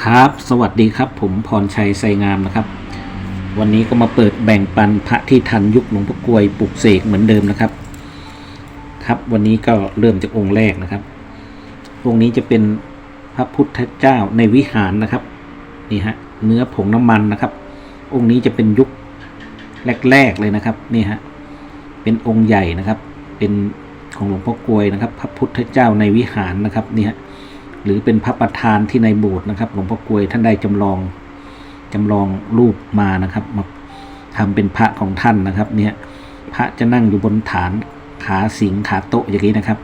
ครับ สวัสดีครับ ผมพรชัยไซงามนะครับ วันนี้ก็มาเปิดแบ่งปันพระที่ทันยุคหลวงพ่อกลวยปลุกเสกเหมือนเดิมนะครับ ครับ วันนี้ก็เริ่มจากองค์แรกนะครับ องค์นี้จะเป็นพระพุทธเจ้าในวิหารนะครับ นี่ฮะ เนื้อผงน้ำมันนะครับ องค์นี้จะเป็นยุคแรกๆเลยนะครับ นี่ฮะ เป็นองค์ใหญ่นะครับ เป็นของหลวงพ่อกลวยนะครับ พระพุทธเจ้าในวิหารนะครับ นี่ฮะ หรือเป็นพระประธานที่ในโบสถ์นะครับหลวงพ่อกลวยท่านได้จำลองจำลองรูปมานะครับมาทำเป็นพระของท่านนะครับ เนี่ยพระจะนั่งอยู่บนฐานขาสิงขาโต๊ะอย่างนี้นะครับ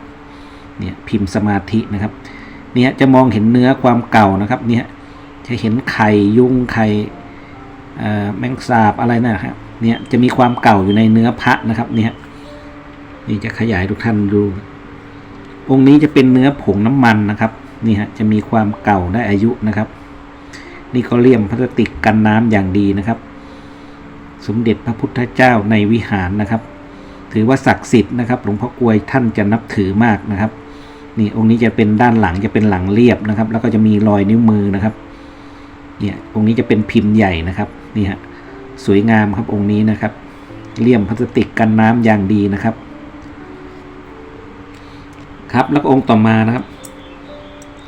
เนี่ยพิมพ์สมาธินะครับ เนี่ยจะมองเห็นเนื้อความเก่านะครับ เนี่ยจะเห็นไข่ยุงไข่แมงสาบอะไรนะครับ เนี่ยจะมีความเก่าอยู่ในเนื้อพระนะครับ เนี่ยนี่จะขยายทุกท่านดู องค์นี้จะเป็นเนื้อผงน้ำมันนะครับ นี่ฮะจะมีความเก่าได้อายุนะครับ นี่ก็เลี่ยมพลาสติกกันน้ำอย่างดีนะครับ สมเด็จพระพุทธเจ้าในวิหารนะครับ ถือว่าศักดิ์สิทธิ์นะครับหลวงพ่อกลวยท่านจะนับถือมากนะครับ นี่องค์นี้จะเป็นด้านหลังจะเป็นหลังเรียบนะครับ แล้วก็จะมีรอยนิ้วมือนะครับเนี่ยองค์นี้จะเป็นพิมพ์ใหญ่นะครับนี่ฮะสวยงามครับองค์นี้นะครับเลี่ยมพลาสติกกันน้ำอย่างดีนะครับ ครับแล้วองค์ต่อมานะครับ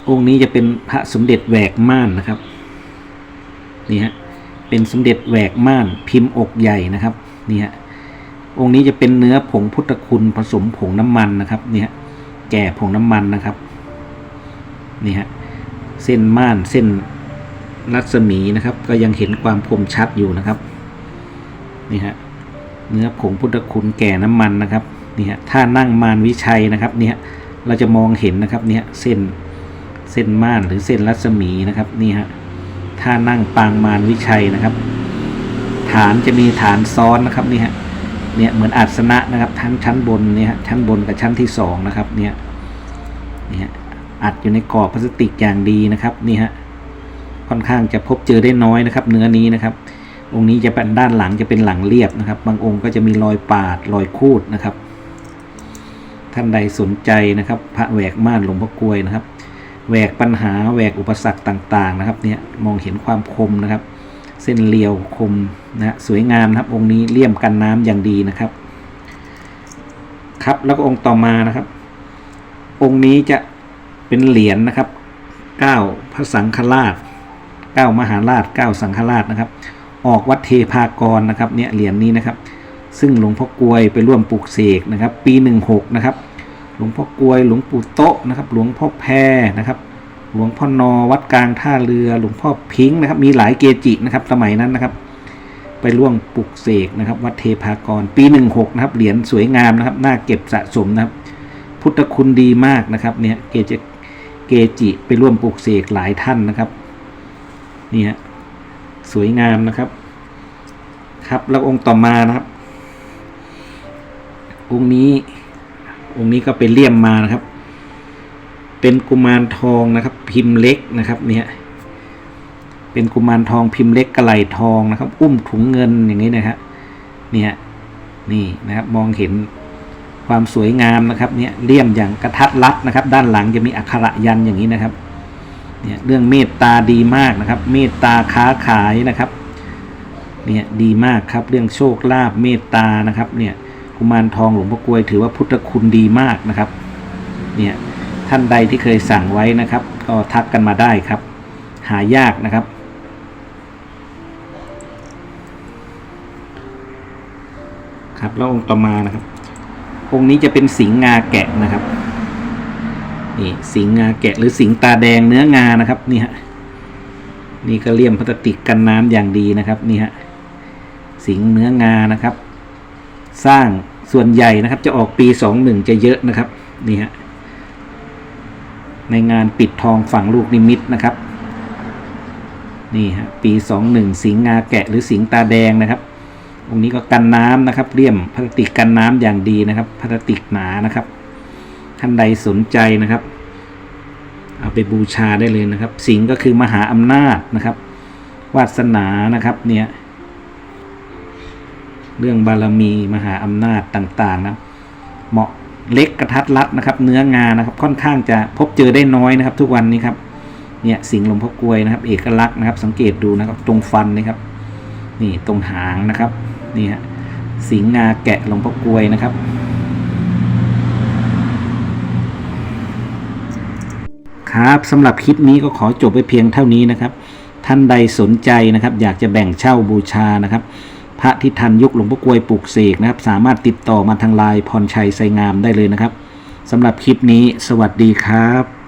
องค์นี้จะเป็นพระสมเด็จแหวกม่านนะครับนี่ฮะเป็นสมเด็จแหวกม่านพิมพ์อกใหญ่นะครับนี่ฮะองค์นี้จะเป็นเนื้อผงพุทธคุณผสมผงน้ำมันนะครับนี่ฮะแก่ผงน้ำมันนะครับนี่ฮะเส้นม่านเส้นรัศมีนะครับ ก็ยังเห็นความคมชัดอยู่นะครับนี่ฮะเนื้อผงพุทธคุณแก่น้ำมันนะครับนี่ฮะถ้านั่งมารวิชัยนะครับเนี่ยเราจะมองเห็นนะครับเนี่ยเส้น เส้นม่านหรือเส้นรัศมีนะครับนี่ฮะถ้านั่งปางมารวิชัยนะครับ ฐานจะมีฐานซ้อนนะครับนี่ฮะเนี่ยเหมือนอาสนะนะครับทั้งชั้นบนเนี่ยฮะชั้นบนกับชั้นที่สองนะครับเนี่ยนี่ฮะอัดอยู่ในกรอบพลาสติกอย่างดีนะครับนี่ฮะค่อนข้างจะพบเจอได้น้อยนะครับ เนื้อนี้นะครับ องค์นี้จะเป็นด้านหลังจะเป็นหลังเรียบนะครับ บางองค์ก็จะมีรอยปาดรอยคูดนะครับ ท่านใดสนใจนะครับ พระแหวกม่านหลวงพ่อกลวยนะครับ แหวกปัญหาแหวกอุปสรรคต่างๆนะครับเนี่ยมองเห็นความคมนะครับ เส้นเรียวคมนะสวยงามนะครับ องค์นี้เลี่ยมกันน้ำอย่างดีนะครับ ครับแล้วก็องค์ต่อมานะครับ องค์นี้จะเป็นเหรียญนะครับเก้าพระสังฆราชเก้ามหาราชเก้าสังฆราชนะครับ ออกวัดเทพากรนะครับเนี่ยเหรียญนี้นะครับ ซึ่งหลวงพ่อกลวยไปร่วมปลูกเสกนะครับ ปี 16นะครับ หลวงพ่อกลวย หลวงปู่โตะนะครับ หลวงพ่อแพรนะครับ หลวงพ่อนอวัดกลางท่าเรือ หลวงพ่อพิงค์นะครับ มีหลายเกจินะครับ สมัยนั้นนะครับ ไปร่วมปลูกเสกนะครับ วัดเทพากร ปี 16 นะครับ เหรียญสวยงามนะครับ น่าเก็บสะสมนะครับ พุทธคุณดีมากนะครับ เนี่ย เกจิ เกจิ ไปร่วมปลูกเสกหลายท่านนะครับ นี่ฮะ สวยงามนะครับ ครับ แล้วองค์ต่อมานะครับ องค์นี้ องค์นี้ก็ไปเลี่ยมมานะครับ เป็นกุมารทองนะครับ พิมพ์เล็กนะครับ เนี่ยเป็นกุมารทองพิมพ์เล็กกระไหลทองนะครับ อุ้มถุงเงินอย่างนี้นะครับเนี่ยนี่นะครับมองเห็นความสวยงามนะครับเนี่ยเลี่ยมอย่างกระทัดรัดนะครับ ด้านหลังจะมีอักขระยันอย่างนี้นะครับเนี่ยเรื่องเมตตาดีมากนะครับ เมตตาค้าขายนะครับเนี่ยดีมากครับเรื่องโชคลาภเมตตานะครับเนี่ย กุมารทองหลวงพ่อกลวย ถือว่าพุทธคุณดีมากนะครับ เนี่ยท่านใดที่เคยสั่งไว้นะครับ ก็ทักกันมาได้ครับ หายากนะครับ ครับแล้วองค์ต่อมานะครับ องค์นี้จะเป็นสิงห์งาแกะนะครับนี่สิงห์งาแกะหรือสิงห์ตาแดงเนื้องานะครับนี่ฮะนี่ก็เลี่ยมพลาสติกกันน้ำอย่างดีนะครับนี่ฮะสิงเนื้องานะครับ สร้าง ส่วนใหญ่นะครับจะออกปีสองหนึ่งจะเยอะนะครับนี่ฮะในงานปิดทองฝั่งลูกนิมิตนะครับนี่ฮะปีสองหนึ่งสิงห์งาแกะหรือสิงห์ตาแดงนะครับองค์นี้ก็กันน้ำนะครับเลี่ยมพลาสติกกันน้ำอย่างดีนะครับพลาสติกหนานะครับท่านใดสนใจนะครับเอาไปบูชาได้เลยนะครับ สิงห์ก็คือมหาอำนาจนะครับ วาสนานะครับเนี่ย เรื่องบารมีมหาอำนาจต่างๆนะเหมาะเล็กกระทัดรัดนะครับ เนื้องานะครับค่อนข้างจะพบเจอได้น้อยนะครับ ทุกวันนี้ครับเนี่ยสิงหลวงพ่อกลวยนะครับ เอกลักษณ์นะครับ สังเกตดูนะครับ ตรงฟันนะครับ นี่ตรงหางนะครับนี่ฮะสิงงาแกะหลวงพ่อกลวยนะครับ ครับสำหรับคลิปนี้ก็ขอจบไปเพียงเท่านี้นะครับ ท่านใดสนใจนะครับ อยากจะแบ่งเช่าบูชานะครับ พระที่ทันยุคหลวงพ่อกวยปลูกเสกนะครับ สามารถติดต่อมาทางไลน์พรชัยไซงามได้เลยนะครับสำหรับคลิปนี้สวัสดีครับ